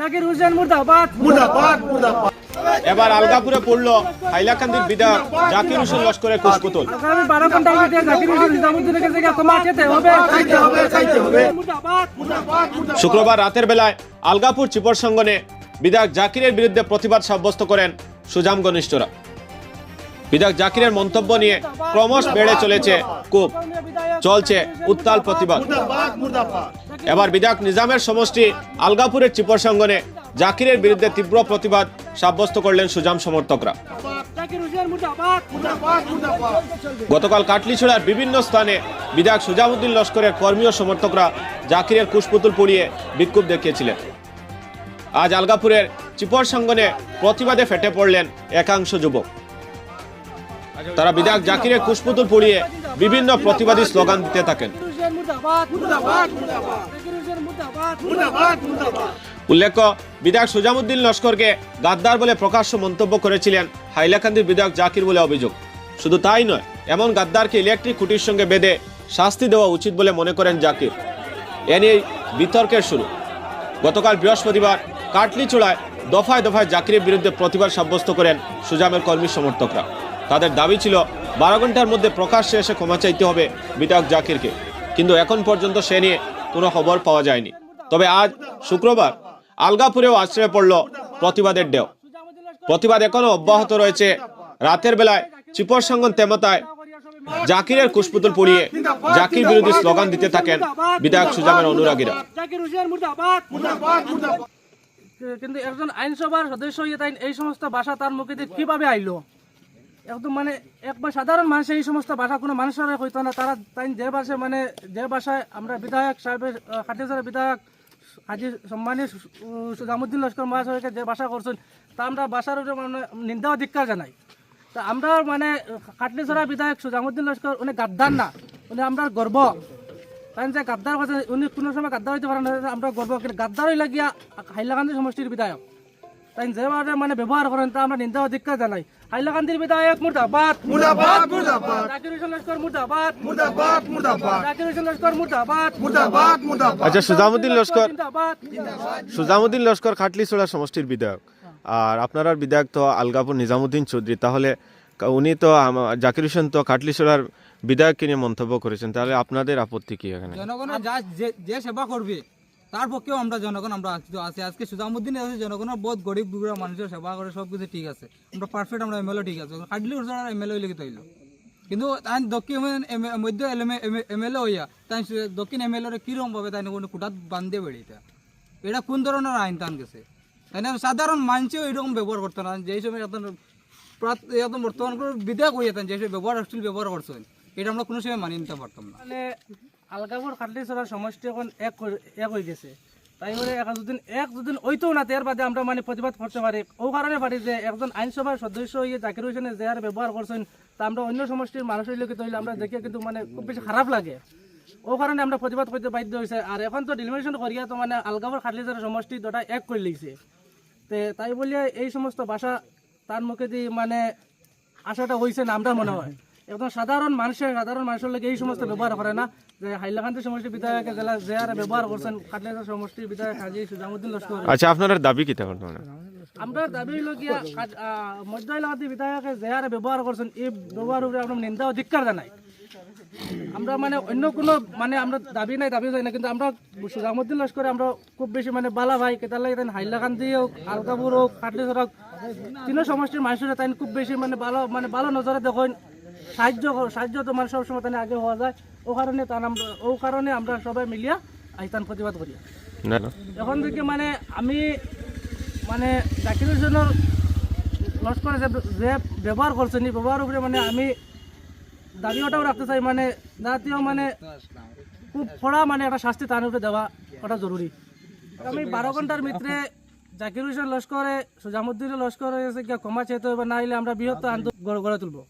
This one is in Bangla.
জাকির হোসেন মুর্দাবাদ। মুর্দাবাদ মুর্দাবাদ। এবার আলগাপুরে পড়ল হাইলাকান্দির বিধায়ক জাকির হোসেন লস্করের কুশপুতুল। আগামী বারো ঘণ্টার মধ্যে জাকির হোসেন নিজামুদ্দিনের কাছে ক্ষমা চেতে হবে। চাইতে হবে চাইতে হবে। মুর্দাবাদ মুর্দাবাদ মুর্দাবাদ। শুক্রবার রাতের বেলায় আলগাপুর চিপর সঙ্গনে বিধায়ক জাকিরের বিরুদ্ধে প্রতিবাদ সাব্যস্ত করেন সুজাম ঘনিষ্ঠরা। বিধায়ক জাকিরের মন্তব্য নিয়ে ক্রমশ বেড়ে চলেছে কূপ। চলছে উত্তাল প্রতিবাদ। এবার বিধায়ক নিজামের সমষ্টি আলগাপুরের চিপর সঙ্গনে জাকিরের বিরুদ্ধে তীব্র প্রতিবাদ সাব্যস্ত করলেন সুজাম সমর্থকরা। গতকাল কাটলিছড়ার বিভিন্ন স্থানে বিধায়ক সুজামুদ্দিন লস্করের কর্মী ও সমর্থকরা জাকিরের কুশপুতুল পুড়িয়ে বিক্ষোভ দেখিয়েছিলেন। আজ আলগাপুরের চিপর সঙ্গনে প্রতিবাদে ফেটে পড়লেন একাংশ যুবক। তারা বিধায়ক জাকিরের কুশপুতুল পুড়িয়ে বিভিন্ন প্রতিবাদী স্লোগান দিতে থাকেন। জাকির জাকির উল্লেখ্য, বিধায়ক সুজামুদ্দিন লস্করকে গাদ্দার বলে প্রকাশ্য মন্তব্য করেছিলেন হাইলাকান্দির বিধায়ক জাকির বলে অভিযোগ। শুধু তাই নয়, এমন গাদ্দারকে ইলেকট্রিক খুঁটির সঙ্গে বেঁধে শাস্তি দেওয়া উচিত বলে মনে করেন জাকির। এ নিয়ে বিতর্কের শুরু। গতকাল বৃহস্পতিবার কাটলিচূড়ায় দফায় দফায় জাকিরের বিরুদ্ধে প্রতিবাদ সাব্যস্ত করেন সুজামের কর্মী সমর্থকরা। তাদের দাবি ছিল বারো ঘণ্টার মধ্যে প্রকাশ্যে এসে ক্ষমা চাইতে হবে বিধায়ক জাকিরকে। কিন্তু এখন পর্যন্ত সে নিয়ে কোনো খবর পাওয়া যায়নি। তবে আজ শুক্রবার আলগাপুরেও আশ্রয় পড়ল প্রতিবাদের ঢেউ। প্রতিবাদ এখনও অব্যাহত রয়েছে। রাতের বেলায় চিপর সঙ্গন তেমতায় জাকিরের কুশপুতুল পুড়িয়ে জাকির বিরোধী স্লোগান দিতে থাকেন বিধায়ক সুজামের অনুরাগীরা। কিন্তু একজন আইনসভার সদস্য এই সমস্ত ভাষা তার মুখে কীভাবে আইলো? একদম মানে একবার সাধারণ মানুষ এই সমস্ত ভাষা কোনো মানুষের হইতো না। তারা তাই যে ভাষায় মানে যে ভাষায় আমরা বিধায়ক সাহেবের খাটিয়াচারের বিধায়ক হাজি সম্মানী সুজামুদ্দিন লস্কর মহাশয়কে যে ভাষা করছেন, তা আমরা ভাষার মানে নিন্দা ও ধিক্কার জানাই। তা আমরা মানে কাটলিছড়া বিধায়ক সুজামুদ্দিন লস্কর উনি গাদ্দার না, উনি আমরা গর্ব। তাই যে গাদ্দার কথা উনি কোনো সময় গাদ্দার হইতে পারেন আমরা গর্ব। কিন্তু গাদ্দার হইলে গিয়া হাইলাকান্দি সমষ্টির বিধায়ক। তাই যেভাবে মানে ব্যবহার করেন তা আমরা নিন্দা অধিকার জানাই। হাইলাকান্দির বিধায়ক মুর্দাবাদ মুর্দাবাদ মুর্দাবাদ জাকির হোসেন লস্কর মুর্দাবাদ মুর্দাবাদ মুর্দাবাদ জাকির হোসেন লস্কর মুর্দাবাদ মুর্দাবাদ মুর্দাবাদ আচ্ছা সুজামুদ্দিন লস্কর সুজামুদ্দিন লস্কর খাটলিছড়া সমষ্টির বিধায়ক। আর আপনার বিধায়ক তো আলগাপুর নিজামুদ্দিন চৌধুরী। তাহলে উনি তো জাকির হোসেন তো খাটলিছড়ার বিধায়ককে নিয়ে মন্তব্য করেছেন। তাহলে আপনাদের আপত্তি কি এখানে? জনগণের যে- যে সেবা করবে তার পক্ষেও আমরা জনগণ, আমরা আছি আজকে সুজামুদ্দিন আছে, জনগণের বহুত গরিব দুগুড়া মানুষের সেবা করে সব কিছু ঠিক আছে। আমরা পারফেক্ট আমরা এমএলএ ঠিক আছে। কাটলি উৎসব এমএলএ লিখিত হইল। কিন্তু তাই দক্ষিণ এম- মধ্য এমএলএ হইয়া, তাই দক্ষিণ এমএলএ কীরকম ভাবে তাই কোনো কুটাত বান্ধে বেড়ে এটা? কোন ধরনের আইন টান গেছে? তাই না, সাধারণ মানুষও এরকম ব্যবহার করতো না। যেই সময় এখন এখন বর্তমান করে বিধায়ক হইয়া যে সময় ব্যবহার ব্যবহার করছেন, এটা আমরা কোনো সময় মানিয়ে নিতে পারতাম না। আলগাপুর খাটলিছড়ার সমষ্টি এখন এক এক হয়ে গেছে। তাই বলে এক দুদিন এক দুদিন ওইতেও না এর বাদে আমরা মানে প্রতিবাদ করতে পারি। ও কারণে পারি যে একজন আইনসভার সদস্য হয়ে জাকির হোসেনে যে হারে ব্যবহার করছেন তা আমরা অন্য সমষ্টির মানুষের লোকে তৈরি আমরা দেখে কিন্তু মানে খুব বেশি খারাপ লাগে। ও কারণে আমরা প্রতিবাদ করতে বাধ্য হয়েছে আর এখন তো ডিলিমিনেশন করিয়া তো মানে আলগাপুর খাটলিছড়ার সমষ্টি দুটা এক করে লিখছে তে তাই বলিয়া এই সমস্ত ভাষা তার মুখে দিয়ে মানে আশাটা হয়েছে না আমরা মনে হয়। একদম সাধারণ মানুষের সাধারণ মানুষের লোক এই সমস্ত ব্যবহার করে না। যে হাইলাকান্দি সমষ্টির বিধায়ক জেলা যে হারে ব্যবহার করছেন খাটলিয়া সমষ্টির বিধায়ক হাজি সুজামুদ্দিন লস্কর। আচ্ছা আপনার দাবি কি তখন আমরা দাবি হইল গিয়া কাট- আহ, মধ্য এলাকাতে বিধায়কে যে হারে ব্যবহার করছেন এই ব্যবহার উপরে আমরা নিন্দা অধিকার জানাই। আমরা মানে অন্য কোনো মানে আমরা দাবি নাই দাবি যায় না কিন্তু আমরা সুজামুদ্দিন লস্করে আমরা খুব বেশি মানে বালা ভাই কেতার লাগে তাই হাইলাকান্দি হোক আলকাপুর হোক কাটলিছর হোক তিন সমষ্টির মানুষের তাই খুব বেশি মানে ভালো মানে ভালো নজরে দেখেন। সাহায্য সাহায্য তো মানে সবসময় তাই আগে হওয়া যায়। ও কারণে তার আমরা ও কারণে আমরা সবাই মিলিয়া আইতান প্রতিবাদ করি। এখন থেকে মানে আমি মানে জাকির হোসেনের লস্করে যে যে ব্যবহার করছেন ব্যবহার উপরে মানে আমি দাবি ওটাও রাখতে চাই মানে জাতীয় মানে খুব ফড়া মানে একটা শাস্তি তার উপরে দেওয়া ওটা জরুরি। আমি বারো ঘণ্টার ভিতরে জাকির হোসেন লস্করে সুজামুদ্দিনের লস্করে ক্ষমা চেতে হবে না হলে আমরা বৃহত্তর আন্দোলন গড়ে তুলবো।